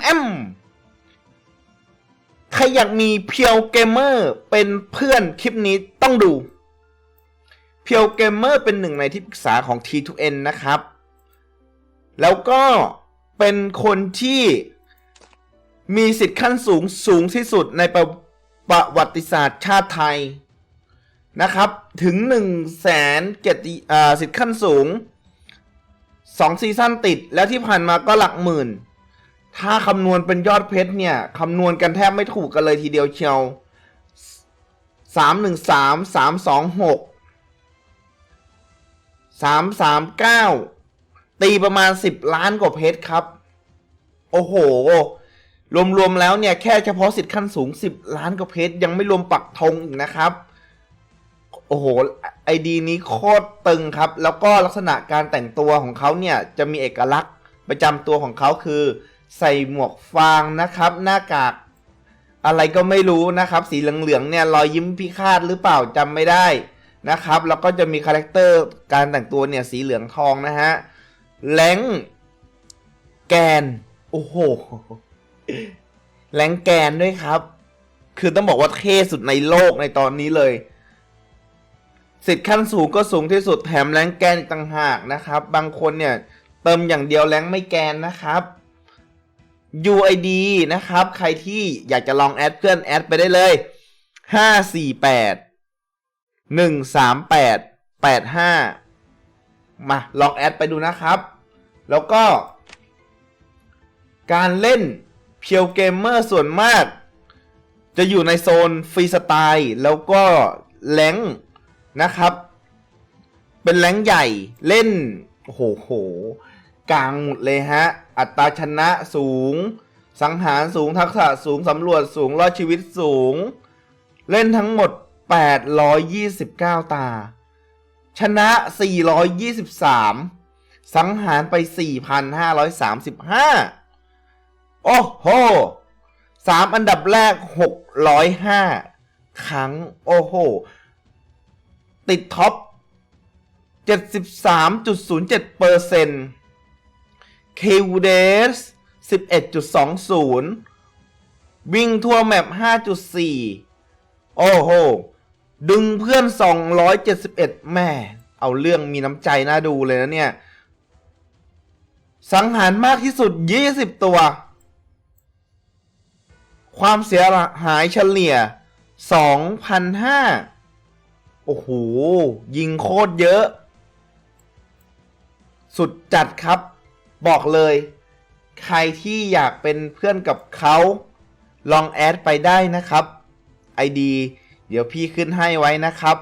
แอมใครอยากมีเพียวเกมเมอร์เป็นเพื่อนคลิปนี้ต้องดู เพียวเกมเมอร์เป็นหนึ่งในที่ปรึกษาของ T2N นะครับ แล้วก็เป็นคนที่มีสิทธิ์ขั้นสูงสูงที่สุดในประประวัติศาสตร์ชาติไทยนะครับ ถึง1นึ่งแสนเกติสิทธิ์ขั้นสูง 2 ซีซั่นติดแล้วที่ผ่านมาก็หลักหมื่น ถ้าคำนวณเป็นยอดเพชรเนี่ยคำนวณกันแทบไม่ถูกกันเลยทีเดียวเชียวสามหนึ่งสามสามสองหกสามสามเก้าตีประมาณสิบล้านกว่าเพชรครับ โอ้โห รวมๆแล้วเนี่ยแค่เฉพาะสิทธิ์ขั้นสูง10ล้านกว่าเพชรยังไม่รวมปักธงอีกนะครับ โอ้โหไอดีนี้โคตรตึงครับ แล้วก็ลักษณะการแต่งตัวของเขาเนี่ยจะมีเอกลักษณ์ประจำตัวของเขาคือ ใส่หมวกฟางนะครับ หน้ากากอะไรก็ไม่รู้นะครับ สีเหลืองๆเนี่ยรอยยิ้มพิฆาตหรือเปล่าจำไม่ได้นะครับ แล้วก็จะมีคาแรคเตอร์การแต่งตัวเนี่ยสีเหลืองทองนะฮะแรงแกน โอ้โหแรงแกนด้วยครับ คือต้องบอกว่าเท่สุดในโลกในตอนนี้เลย สิทธิ์ขั้นสูงก็สูงที่สุดแถมแรงแกนต่างหากนะครับ บางคนเนี่ย เติมอย่างเดียวแรงไม่แกนนะครับ UID นะครับ ใครที่อยากจะลองแอดเพื่อนแอดไปได้เลยห้าสี่แปดหนึ่งสามแปดแปดห้ามาลองแอดไปดูนะครับ แล้วก็ การเล่นเพียวเกมเมอร์ส่วนมาก จะอยู่ในโซนฟรีสไตล์แล้วก็แรงนะครับ เป็นแรงใหญ่เล่นโหโห กลางหมดเลยฮะ อัตราชนะสูง สังหารสูงทักษะสูงสำรวจสูงรอดชีวิตสูง เล่นทั้งหมด 829 ตา ชนะ 423 สังหารไป 4,535 โอ้โหสามอันดับแรก 605 ครั้ง โอ้โห ติดท็อป 73.07เปอร์เซ็นต์ k w d s 11.20 วิ่งทั่วแมป 5.4 โอ้โห ดึงเพื่อน 271 แม่ เอาเรื่องมีน้ำใจน่าดูเลยนะเนี่ย สังหารมากที่สุด 20 ตัว ความเสียหายเฉลี่ย 2,500 โอ้โห ยิงโคตรเยอะ สุดจัดครับ บอกเลย ใครที่อยากเป็นเพื่อนกับเขาลองแอดไปได้นะครับ ID เดี๋ยวพี่ขึ้นให้ไว้นะครับ